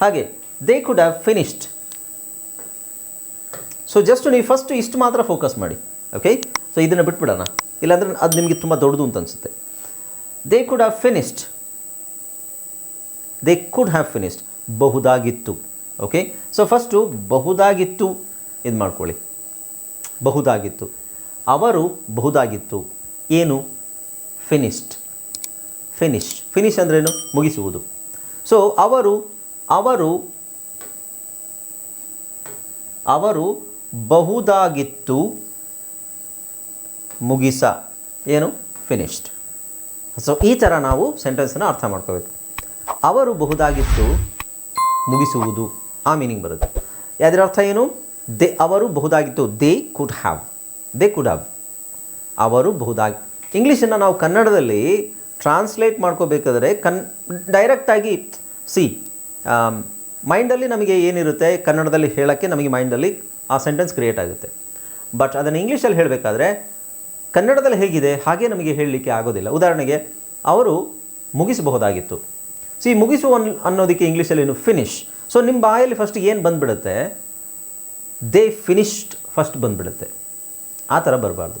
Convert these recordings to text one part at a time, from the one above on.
ಹಾಗೆ they could have finished so just ನೀವು first ಇಷ್ಟು ಮಾತ್ರ ಫೋಕಸ್ ಮಾಡಿ ಓಕೆ ಸೊ ಇದನ್ನು ಬಿಟ್ಬಿಡೋಣ. ಇಲ್ಲಾಂದ್ರೆ ಅದು ನಿಮಗೆ ತುಂಬ ದೊಡ್ಡದು ಅಂತ ಅನಿಸುತ್ತೆ. They could have finished they could have finished ಬಹುದಾಗಿತ್ತು okay so first ಬಹುದಾಗಿತ್ತು. ಇದು ಮಾಡ್ಕೊಳ್ಳಿ. ಬಹುದಾಗಿತ್ತು. ಅವರು ಬಹುದಾಗಿತ್ತು. ಏನು? ಫಿನಿಶ್ಡ್ ಫಿನಿಶ್ ಫಿನಿಶ್ ಅಂದ್ರೇನು? ಮುಗಿಸುವುದು. ಸೊ ಅವರು ಅವರು ಅವರು ಬಹುದಾಗಿತ್ತು. ಮುಗಿಸ. ಏನು? ಫಿನಿಶ್ಡ್ ಸೊ ಈ ಥರ ನಾವು ಸೆಂಟೆನ್ಸನ್ನು ಅರ್ಥ ಮಾಡ್ಕೋಬೇಕು. ಅವರು ಬಹುದಾಗಿತ್ತು, ಮುಗಿಸುವುದು. ಆ ಮೀನಿಂಗ್ ಬರುತ್ತೆ. ಅದರ ಅರ್ಥ ಏನು? ದೇ, ಅವರು ಬಹುದಾಗಿತ್ತು. They could have they could have ಅವರು ಬಹುದಾಗಿ ಇಂಗ್ಲೀಷನ್ನು ನಾವು ಕನ್ನಡದಲ್ಲಿ ಟ್ರಾನ್ಸ್ಲೇಟ್ ಮಾಡ್ಕೋಬೇಕಾದ್ರೆ ಕನ್ ಡೈರೆಕ್ಟಾಗಿ ಸಿ ಮೈಂಡಲ್ಲಿ ನಮಗೆ ಏನಿರುತ್ತೆ, ಕನ್ನಡದಲ್ಲಿ ಹೇಳೋಕ್ಕೆ ನಮಗೆ ಮೈಂಡಲ್ಲಿ ಆ ಸೆಂಟೆನ್ಸ್ ಕ್ರಿಯೇಟ್ ಆಗುತ್ತೆ. ಬಟ್ ಅದನ್ನು ಇಂಗ್ಲೀಷಲ್ಲಿ ಹೇಳಬೇಕಾದ್ರೆ, ಕನ್ನಡದಲ್ಲಿ ಹೇಗಿದೆ, ಹಾಗೆ ನಮಗೆ ಹೇಳಲಿಕ್ಕೆ ಆಗೋದಿಲ್ಲ. ಉದಾಹರಣೆಗೆ, ಅವರು ಮುಗಿಸಬಹುದಾಗಿತ್ತು. ಸಿ ಮುಗಿಸು ಅನ್, ಅನ್ನೋದಕ್ಕೆ ಇಂಗ್ಲೀಷಲ್ಲಿ ಏನು ಫಿನಿಶ್ ಸೊ ನಿಮ್ಮ ಬಾಯಲ್ಲಿ ಫಸ್ಟ್ ಏನು ಬಂದುಬಿಡುತ್ತೆ? ದೇ ಫಿನಿಶ್ಡ್ ಫಸ್ಟ್ ಬಂದುಬಿಡುತ್ತೆ. ಆ ಥರ ಬರಬಾರ್ದು.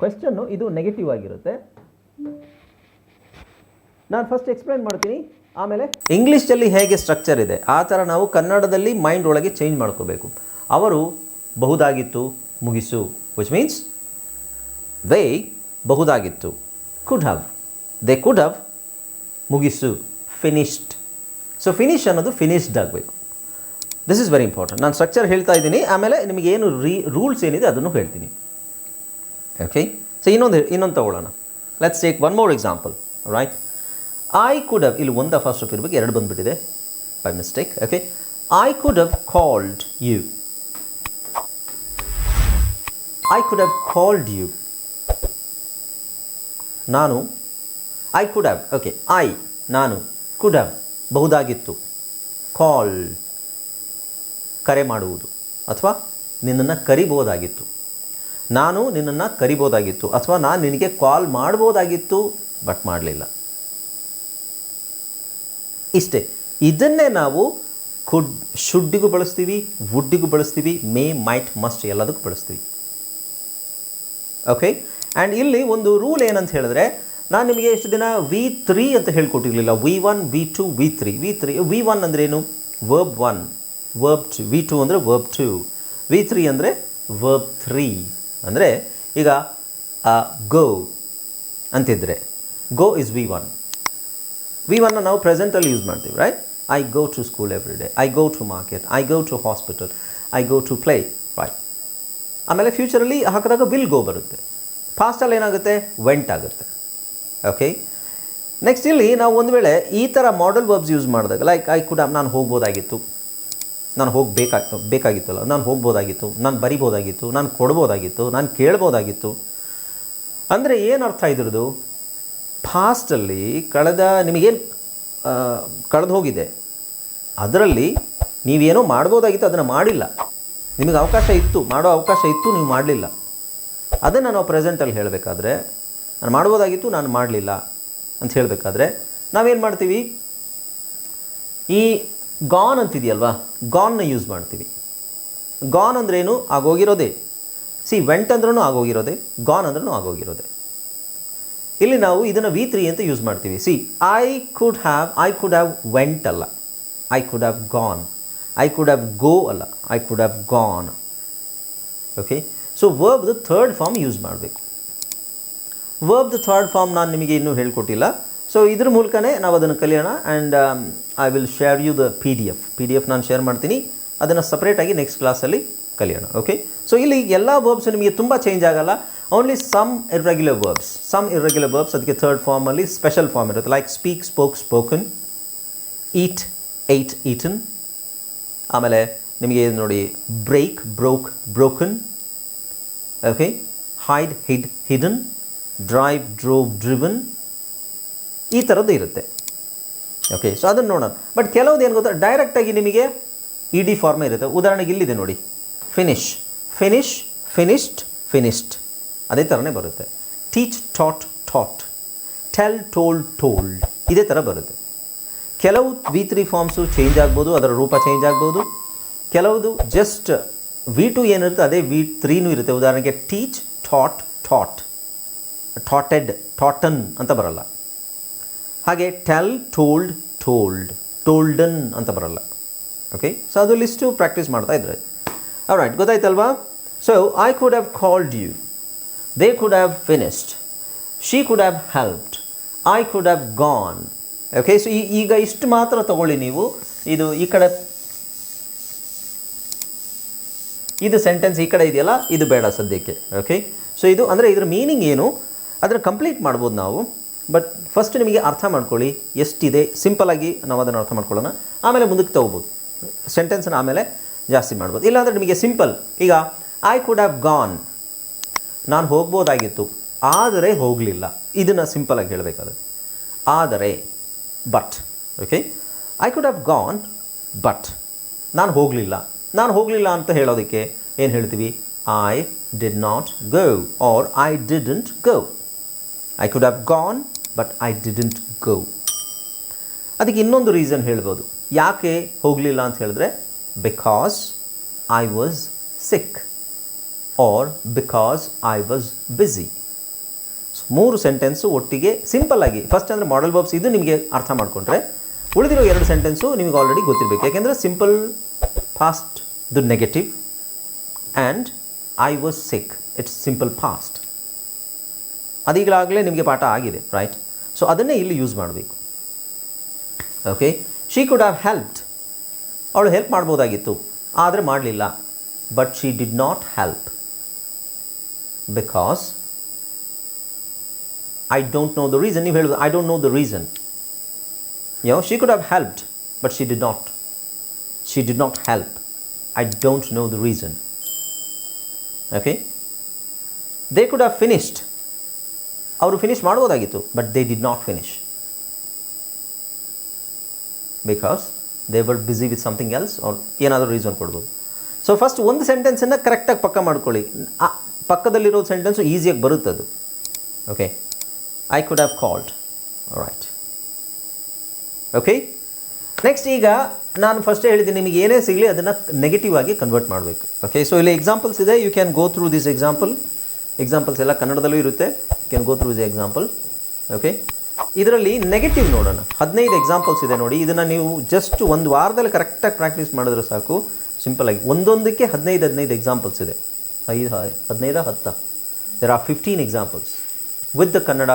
ಕ್ವೆಶ್ಚನ್ನು ಇದು ನೆಗೆಟಿವ್ ಆಗಿರುತ್ತೆ. ನಾನು ಫಸ್ಟ್ ಎಕ್ಸ್ಪ್ಲೈನ್ ಮಾಡ್ತೀನಿ. ಆಮೇಲೆ ಇಂಗ್ಲೀಷಲ್ಲಿ ಹೇಗೆ ಸ್ಟ್ರಕ್ಚರ್ ಇದೆ, ಆ ಥರ ನಾವು ಕನ್ನಡದಲ್ಲಿ ಮೈಂಡ್ ಒಳಗೆ ಚೇಂಜ್ ಮಾಡ್ಕೋಬೇಕು. ಅವರು ಬಹುದಾಗಿತ್ತು, ಮುಗಿಸು which means they ಬಹುದಾಗಿತ್ತು. Could have they could have ಮುಗಿಸು finished so finish ಅನ್ನೋದು ಫಿನಿಶ್ಡ್ ಆಗಬೇಕು. ದಿಸ್ ಇಸ್ ವೆರಿ ಇಂಪಾರ್ಟೆಂಟ್ ನಾನು ಸ್ಟ್ರಕ್ಚರ್ ಹೇಳ್ತಾ ಇದ್ದೀನಿ, ಆಮೇಲೆ ನಿಮಗೆ ಏನು ರೀ ರೂಲ್ಸ್ ಏನಿದೆ ಅದನ್ನು ಹೇಳ್ತೀನಿ. ಓಕೆ ಸೊ ಇನ್ನೊಂದು ಇನ್ನೊಂದು ತಗೊಳ್ಳೋಣ. Let's take one more example right I could have ಇಲ್ಲಿ ಒಂದ ಫಸ್ಟ್ ಆಫ್ ಇರಬೇಕು ಎರಡು ಬಂದುಬಿಟ್ಟಿದೆ by mistake okay I could have called you I could have called you ನಾನು I could have okay I ನಾನು ಕುಡ್ ಹವ್ ಬಹುದಾಗಿತ್ತು. Call ಕರೆ ಮಾಡುವುದು, ಅಥವಾ ನಿನ್ನನ್ನು ಕರಿಬೋದಾಗಿತ್ತು ನಾನು ನಿನ್ನನ್ನು ಕರಿಬೋದಾಗಿತ್ತು ಅಥವಾ ನಾನು ನಿನಗೆ ಕಾಲ್ ಮಾಡ್ಬೋದಾಗಿತ್ತು ಬಟ್ ಮಾಡಲಿಲ್ಲ. ಇಷ್ಟೇ. ಇದನ್ನೇ ನಾವು ಕುಡ್ ಶುಡ್ಡಿಗೂ ಬಳಸ್ತೀವಿ ವುಡ್ಡಿಗೂ ಬಳಸ್ತೀವಿ ಮೇ ಮೈಟ್ ಮಸ್ಟ್ ಎಲ್ಲದಕ್ಕೂ ಬಳಸ್ತೀವಿ. ಓಕೆ ಆ್ಯಂಡ್ ಇಲ್ಲಿ ಒಂದು ರೂಲ್ ಏನಂತ ಹೇಳಿದ್ರೆ, ನಾನು ನಿಮಗೆ ಎಷ್ಟು ದಿನ ವಿ ತ್ರೀ ಅಂತ ಹೇಳ್ಕೊಟ್ಟಿರಲಿಲ್ಲ. V one V two V three V three V one ಅಂದ್ರೇನು verb one verb two V two ಅಂದರೆ ವರ್ಬ್ ಟು ವಿ ತ್ರೀ ಅಂದರೆ ವರ್ಬ್ ತ್ರೀ ಅಂದರೆ ಈಗ ಗೋ ಅಂತಿದ್ರೆ go is V one V ಒನ್ನ ನಾವು ಪ್ರೆಸೆಂಟಲ್ಲಿ ಯೂಸ್ ಮಾಡ್ತೀವಿ right I go to school every day I go to market I go to hospital I go to play right ಆಮೇಲೆ ಫ್ಯೂಚರಲ್ಲಿ ಹಾಕಿದಾಗ ವಿಲ್ ಗೋ ಬರುತ್ತೆ. ಫಾಸ್ಟಲ್ಲಿ ಏನಾಗುತ್ತೆ? ವೆಂಟ್ ಆಗುತ್ತೆ. ಓಕೆ ನೆಕ್ಸ್ಟ್ ಇಲ್ಲಿ ನಾವು ಒಂದು ವೇಳೆ ಈ ಥರ ಮಾಡಲ್ ವರ್ಬ್ಸ್ ಯೂಸ್ ಮಾಡಿದಾಗ ಲೈಕ್ ಐ ಕೂಡ ನಾನು ಹೋಗ್ಬೋದಾಗಿತ್ತು. ನಾನು ಹೋಗಬೇಕಾಗ ಬೇಕಾಗಿತ್ತಲ್ಲ, ನಾನು ಹೋಗ್ಬೋದಾಗಿತ್ತು, ನಾನು ಬರಿಬೋದಾಗಿತ್ತು, ನಾನು ಕೊಡ್ಬೋದಾಗಿತ್ತು, ನಾನು ಕೇಳ್ಬೋದಾಗಿತ್ತು. ಅಂದರೆ ಏನು ಅರ್ಥ ಇದ್ರದ್ದು? ಫಾಸ್ಟಲ್ಲಿ ಕಳೆದ, ನಿಮಗೇನು ಕಳೆದು ಹೋಗಿದೆ. ಅದರಲ್ಲಿ ನೀವೇನೋ ಮಾಡ್ಬೋದಾಗಿತ್ತು, ಅದನ್ನು ಮಾಡಿಲ್ಲ. ನಿಮಗೆ ಅವಕಾಶ ಇತ್ತು, ಮಾಡೋ ಅವಕಾಶ ಇತ್ತು, ನೀವು ಮಾಡಲಿಲ್ಲ. ಅದನ್ನು ನಾವು ಪ್ರೆಸೆಂಟಲ್ಲಿ ಹೇಳಬೇಕಾದ್ರೆ, ನಾನು ಮಾಡ್ಬೋದಾಗಿತ್ತು, ನಾನು ಮಾಡಲಿಲ್ಲ ಅಂತ ಹೇಳಬೇಕಾದ್ರೆ, ನಾವೇನು ಮಾಡ್ತೀವಿ? ಈ ಗಾನ್ ಅಂತಿದೆಯಲ್ವಾ? ಗಾನ್ನ ಯೂಸ್ ಮಾಡ್ತೀವಿ. ಗಾನ್ ಅಂದ್ರೇನು? ಆಗೋಗಿರೋದೇ. ಸಿ ವೆಂಟ್ ಅಂದ್ರೂ ಆಗೋಗಿರೋದೆ. ಗಾನ್ ಅಂದ್ರೂ ಆಗೋಗಿರೋದೆ. ಇಲ್ಲಿ ನಾವು ಇದನ್ನು ವಿ ತ್ರೀ ಅಂತ ಯೂಸ್ ಮಾಡ್ತೀವಿ. See I could have I could have went ಅಲ್ಲ. I could have gone I could have go ಅಲ್ಲ. I could have gone okay so ವರ್ಬ್ದು third form use ಮಾಡಬೇಕು. ವರ್ಬ್ದು ಥರ್ಡ್ ಫಾರ್ಮ್ ನಾನು ನಿಮಗೆ ಇನ್ನೂ ಹೇಳ್ಕೊಟ್ಟಿಲ್ಲ. ಸೊ ಇದ್ರ ಮೂಲಕನೇ ನಾವು ಅದನ್ನು ಕಲಿಯೋಣ and I will share you the P D F P D F ನಾನು ಶೇರ್ ಮಾಡ್ತೀನಿ. ಅದನ್ನು ಸಪ್ರೇಟಾಗಿ ನೆಕ್ಸ್ಟ್ ಕ್ಲಾಸಲ್ಲಿ ಕಲಿಯೋಣ. ಓಕೆ ಸೊ ಇಲ್ಲಿ ಎಲ್ಲ ವರ್ಬ್ಸ್ ನಿಮಗೆ ತುಂಬ ಚೇಂಜ್ ಆಗಲ್ಲ. Only some irregular verbs some irregular verbs ಅದಕ್ಕೆ ಥರ್ಡ್ ಫಾರ್ಮಲ್ಲಿ ಸ್ಪೆಷಲ್ ಫಾರ್ಮ್ ಇರುತ್ತೆ. Like speak spoke spoken eat ate eaten ಆಮೇಲೆ ನಿಮಗೆ ನೋಡಿ break broke broken okay hide hid hidden drive drove driven ಈ ಥರದ್ದು ಇರುತ್ತೆ ಓಕೆ ಸೊ ಅದನ್ನು ನೋಡೋಣ ಬಟ್ ಕೆಲವ್ದು ಏನು ಗೊತ್ತಾ ಡೈರೆಕ್ಟಾಗಿ ನಿಮಗೆ ಇ ಡಿ ಫಾರ್ಮ್ ಇರುತ್ತೆ ಉದಾಹರಣೆಗೆ ಇಲ್ಲಿದೆ ನೋಡಿ ಫಿನಿಶ್ ಫಿನಿಶ್ ಫಿನಿಶ್ಡ್ ಫಿನಿಶ್ಡ್ ಅದೇ ಥರನೇ ಬರುತ್ತೆ teach taught taught tell told told ಇದೇ ಥರ ಬರುತ್ತೆ ಕೆಲವು ವಿ ತ್ರೀ ಫಾರ್ಮ್ಸು ಚೇಂಜ್ ಆಗ್ಬೋದು ಅದರ ರೂಪ ಚೇಂಜ್ ಆಗ್ಬೋದು ಕೆಲವುದು ಜಸ್ಟ್ ವಿ ಟು ಏನಿರುತ್ತೆ ಅದೇ ವಿ ತ್ರೀನೂ ಇರುತ್ತೆ ಉದಾಹರಣೆಗೆ teach taught taught taughted taughten ಅಂತ ಬರಲ್ಲ ಹಾಗೆ ಟೆಲ್ ಟೋಲ್ಡ್ ಟೋಲ್ಡ್ ಟೋಲ್ಡನ್ ಅಂತ ಬರಲ್ಲ. ಓಕೆ ಸೊ ಅದು ಲಿಸ್ಟು ಪ್ರಾಕ್ಟೀಸ್ ಮಾಡ್ತಾ ಇದ್ರೆ. Right ಗೊತ್ತಾಯ್ತಲ್ವಾ? So I could have called you they could have finished she could have helped I could have gone okay so ಈಗ ಇಷ್ಟು ಮಾತ್ರ ತಗೊಳ್ಳಿ ನೀವು. ಇದು ಈ ಕಡೆ. ಇದು ಸೆಂಟೆನ್ಸ್ ಈ ಕಡೆ ಇದೆಯಲ್ಲ? ಇದು ಬೇಡ ಸದ್ಯಕ್ಕೆ. ಓಕೆ ಸೊ ಇದು ಅಂದರೆ ಇದ್ರ ಮೀನಿಂಗ್ ಏನು? ಅದನ್ನು ಕಂಪ್ಲೀಟ್ ಮಾಡ್ಬೋದು ನಾವು. ಬಟ್ ಫಸ್ಟ್ ನಿಮಗೆ ಅರ್ಥ ಮಾಡ್ಕೊಳ್ಳಿ, ಎಷ್ಟಿದೆ? ಸಿಂಪಲಾಗಿ ನಾವು ಅದನ್ನು ಅರ್ಥ ಮಾಡ್ಕೊಳ್ಳೋಣ. ಆಮೇಲೆ ಮುಂದಕ್ಕೆ ತಗೋಬೋದು. ಸೆಂಟೆನ್ಸನ್ನು ಆಮೇಲೆ ಜಾಸ್ತಿ ಮಾಡ್ಬೋದು. ಇಲ್ಲಾಂದರೆ ನಿಮಗೆ ಸಿಂಪಲ್ ಈಗ ಐ ಕುಡ್ ಹ್ಯಾವ್ ಗಾನ್ ನಾನು ಹೋಗ್ಬೋದಾಗಿತ್ತು. ಆದರೆ ಹೋಗಲಿಲ್ಲ. ಇದನ್ನು ಸಿಂಪಲಾಗಿ ಹೇಳಬೇಕಾದ್ರೆ. ಆದರೆ but okay I could have gone but ನಾನು ಹೋಗಲಿಲ್ಲ. ನಾನು ಹೋಗಲಿಲ್ಲ ಅಂತ ಹೇಳೋದಕ್ಕೆ ಏನು ಹೇಳ್ತೀವಿ? I did not go or I didn't go I could have gone but I didn't go ಅದಕ್ಕೆ ಇನ್ನೊಂದು ರೀಸನ್ ಹೇಳ್ಬೋದು. ಯಾಕೆ ಹೋಗಲಿಲ್ಲ ಅಂತ ಹೇಳಿದ್ರೆ because I was sick or because I was busy ಮೂರು ಸೆಂಟೆನ್ಸು ಒಟ್ಟಿಗೆ ಸಿಂಪಲ್ ಆಗಿ ಫಸ್ಟ್ ಅಂದರೆ ಮಾಡಲ್ ಬಾಬ್ಸ್ ಇದು ನಿಮಗೆ ಅರ್ಥ ಮಾಡಿಕೊಂಡ್ರೆ, ಉಳಿದಿರೋ ಎರಡು ಸೆಂಟೆನ್ಸು ನಿಮಗೆ ಆಲ್ರೆಡಿ ಗೊತ್ತಿರಬೇಕು. ಯಾಕೆಂದರೆ ಸಿಂಪಲ್ ಫಾಸ್ಟ್ ದು negative and I was sick it's simple past ಅದೀಗಲಾಗಲೇ ನಿಮಗೆ ಪಾಠ ಆಗಿದೆ ರೈಟ್ ಸೊ ಅದನ್ನೇ ಇಲ್ಲಿ ಯೂಸ್ ಮಾಡಬೇಕು. Okay she could have helped ಅವಳು ಹೆಲ್ಪ್ ಮಾಡ್ಬೋದಾಗಿತ್ತು. ಆದರೆ ಮಾಡಲಿಲ್ಲ. But she did not help because I don't know the reason ನೀವು ಹೇಳೋದು I don't know the reason yo she could have helped but she did not she did not help I don't know the reason okay they could have finished ಅವರು finish ಮಾಡ್ಬೋದಾಗಿತ್ತು but they did not finish because they were busy with something else ಅವ್ರು ಏನಾದರೂ reason ಕೊಡ್ಬೋದು. So first ಒಂದು ಸೆಂಟೆನ್ಸನ್ನು ಕರೆಕ್ಟಾಗಿ ಪಕ್ಕ ಮಾಡ್ಕೊಳ್ಳಿ. ಆ ಪಕ್ಕದಲ್ಲಿರೋ ಸೆಂಟೆನ್ಸು ಈಸಿಯಾಗಿ ಬರುತ್ತೆ ಅದು. Okay I could have called right okay next ಈಗ ನಾನು ಫಸ್ಟೇ ಹೇಳಿದ್ದೀನಿ ನಿಮಗೆ ಏನೇ ಸಿಗಲಿ ಅದನ್ನು ನೆಗೆಟಿವ್ ಆಗಿ ಕನ್ವರ್ಟ್ ಮಾಡಬೇಕು. ಓಕೆ ಸೊ ಇಲ್ಲಿ ಎಕ್ಸಾಂಪಲ್ಸ್ ಇದೆ. You can go through this example examples ಎಲ್ಲ ಕನ್ನಡದಲ್ಲೂ ಇರುತ್ತೆ. Can go through is example okay ಇದರಲ್ಲಿ ನೆಗೆಟಿವ್ ನೋಡೋಣ. ಹದಿನೈದು ಎಕ್ಸಾಂಪಲ್ಸ್ ಇದೆ ನೋಡಿ. ಇದನ್ನು ನೀವು ಜಸ್ಟ್ ಒಂದು ವಾರದಲ್ಲಿ ಕರೆಕ್ಟಾಗಿ ಪ್ರಾಕ್ಟೀಸ್ ಮಾಡಿದ್ರೆ ಸಾಕು. ಸಿಂಪಲಾಗಿ ಒಂದೊಂದಕ್ಕೆ ಹದಿನೈದು ಹದಿನೈದು ಎಕ್ಸಾಂಪಲ್ಸ್ ಇದೆ. ಐದು ಹದಿನೈದು, ಹತ್ತ. There are fifteen examples with the Kannada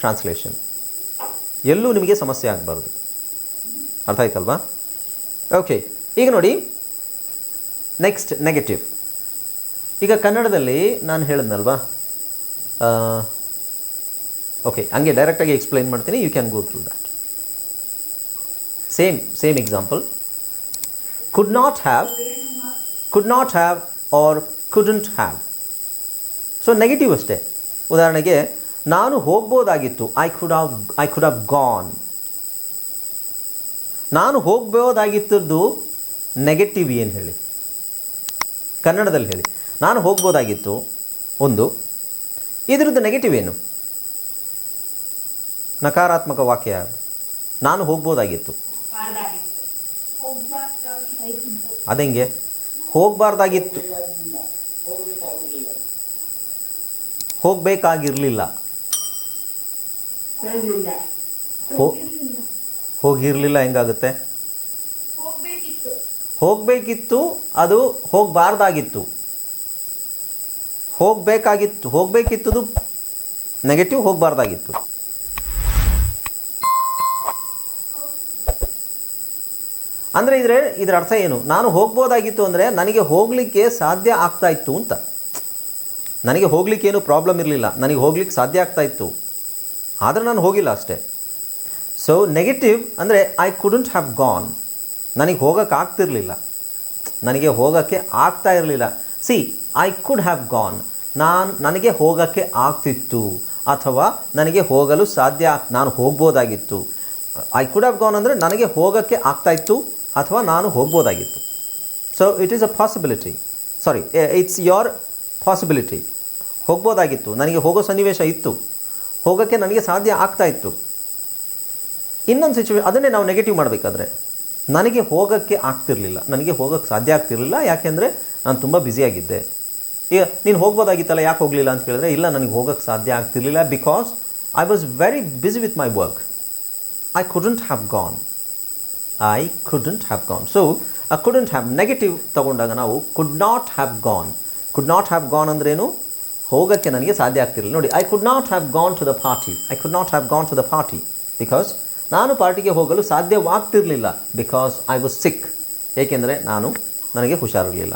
translation ಎಲ್ಲೂ ನಿಮಗೆ ಸಮಸ್ಯೆ ಆಗಬಾರ್ದು. ಅರ್ಥ ಆಯ್ತಲ್ವಾ? ಓಕೆ ಈಗ ನೋಡಿ. ನೆಕ್ಸ್ಟ್ ನೆಗೆಟಿವ್ ಈಗ ಕನ್ನಡದಲ್ಲಿ ನಾನು ಹೇಳಿದ್ನಲ್ವಾ? ಓಕೆ ಹಂಗೆ ಡೈರೆಕ್ಟಾಗಿ ಎಕ್ಸ್ಪ್ಲೈನ್ ಮಾಡ್ತೀನಿ you can go through that same same example could not have could not have or couldn't have so negative ಅಷ್ಟೇ. ಉದಾಹರಣೆಗೆ, ನಾನು ಹೋಗ್ಬೋದಾಗಿತ್ತು I could have I could have gone ನಾನು ಹೋಗ್ಬೋದಾಗಿತ್ತದ್ದು ನೆಗೆಟಿವ್ ಏನು ಹೇಳಿ? ಕನ್ನಡದಲ್ಲಿ ಹೇಳಿ. ನಾನು ಹೋಗ್ಬೋದಾಗಿತ್ತು. ಒಂದು, ಇದರದ್ದು ನೆಗೆಟಿವ್ ಏನು? ನಕಾರಾತ್ಮಕ ವಾಕ್ಯ. ನಾನು ಹೋಗ್ಬೋದಾಗಿತ್ತು. ಅದೆಂಗೆ? ಹೋಗಬಾರ್ದಾಗಿತ್ತು. ಹೋಗಬೇಕಾಗಿರಲಿಲ್ಲ. ಹೋಗಿರಲಿಲ್ಲ ಹೆಂಗಾಗುತ್ತೆ? ಹೋಗಬೇಕಿತ್ತು, ಅದು ಹೋಗಬಾರ್ದಾಗಿತ್ತು. ಹೋಗಬೇಕಾಗಿತ್ತು, ಹೋಗಬೇಕಿತ್ತದು ನೆಗೆಟಿವ್ ಹೋಗಬಾರ್ದಾಗಿತ್ತು. ಅಂದರೆ ಇದ್ರೆ ಇದರ ಅರ್ಥ ಏನು? ನಾನು ಹೋಗ್ಬೋದಾಗಿತ್ತು ಅಂದರೆ ನನಗೆ ಹೋಗಲಿಕ್ಕೆ ಸಾಧ್ಯ ಆಗ್ತಾ ಇತ್ತು ಅಂತ. ನನಗೆ ಹೋಗ್ಲಿಕ್ಕೆ ಏನು ಪ್ರಾಬ್ಲಮ್ ಇರಲಿಲ್ಲ. ನನಗೆ ಹೋಗ್ಲಿಕ್ಕೆ ಸಾಧ್ಯ ಆಗ್ತಾ ಇತ್ತು. ಆದರೆ ನಾನು ಹೋಗಿಲ್ಲ ಅಷ್ಟೇ. ಸೊ ನೆಗೆಟಿವ್ ಅಂದರೆ ಐ ಕುಡಂಟ್ ಹ್ಯಾವ್ ಗಾನ್ ನನಗೆ ಹೋಗೋಕ್ಕಾಗ್ತಿರ್ಲಿಲ್ಲ ನನಗೆ ಹೋಗೋಕ್ಕೆ ಆಗ್ತಾ ಇರಲಿಲ್ಲ. See I could have gone ನಾನು ನನಗೆ ಹೋಗೋಕ್ಕೆ ಆಗ್ತಿತ್ತು. ಅಥವಾ ನನಗೆ ಹೋಗಲು ಸಾಧ್ಯ, ನಾನು ಹೋಗ್ಬೋದಾಗಿತ್ತು. ಐ ಕುಡ್ ಹ್ಯಾವ್ ಗಾನ್ ಅಂದರೆ ನನಗೆ ಹೋಗೋಕ್ಕೆ ಆಗ್ತಾಯಿತ್ತು ಅಥವಾ ನಾನು ಹೋಗ್ಬೋದಾಗಿತ್ತು. So it is a possibility sorry it's your possibility ಹೋಗ್ಬೋದಾಗಿತ್ತು. ನನಗೆ ಹೋಗೋ ಸನ್ನಿವೇಶ ಇತ್ತು. ಹೋಗೋಕ್ಕೆ ನನಗೆ ಸಾಧ್ಯ ಆಗ್ತಾಯಿತ್ತು ಇನ್ನೊಂದು ಸಿಚುವೇಶನ್ ಅದನ್ನೇ ನಾವು ನೆಗೆಟಿವ್ ಮಾಡಬೇಕಾದ್ರೆ, ನನಗೆ ಹೋಗೋಕ್ಕೆ ಆಗ್ತಿರಲಿಲ್ಲ. ನನಗೆ ಹೋಗೋಕ್ಕೆ ಸಾಧ್ಯ ಆಗ್ತಿರಲಿಲ್ಲ. ಯಾಕೆಂದರೆ ನಾನು ತುಂಬ ಬ್ಯುಸಿಯಾಗಿದ್ದೆ ಈಗ ನೀನು ಹೋಗ್ಬೋದಾಗಿತ್ತಲ್ಲ, ಯಾಕೆ ಹೋಗಲಿಲ್ಲ ಅಂತ ಕೇಳಿದ್ರೆ, ಇಲ್ಲ, ನನಗೆ ಹೋಗೋಕ್ಕೆ ಸಾಧ್ಯ ಆಗ್ತಿರ್ಲಿಲ್ಲ because I was very busy with my work I couldn't have gone I couldn't have gone so I couldn't have negative ತಗೊಂಡಾಗ ನಾವು could not have gone could not have gone ಅಂದ್ರೇನು ಹೋಗೋಕ್ಕೆ ನನಗೆ ಸಾಧ್ಯ ಆಗ್ತಿರಲಿಲ್ಲ. ನೋಡಿ I could not have gone to the party I could not have gone to the party because ನಾನು ಪಾರ್ಟಿಗೆ ಹೋಗಲು ಸಾಧ್ಯವಾಗ್ತಿರಲಿಲ್ಲ ಬಿಕಾಸ್ ಐ ವಾಸ್ ಸಿಕ್ ಏಕೆಂದರೆ ನಾನು ನನಗೆ ಹುಷಾರಿರಲಿಲ್ಲ.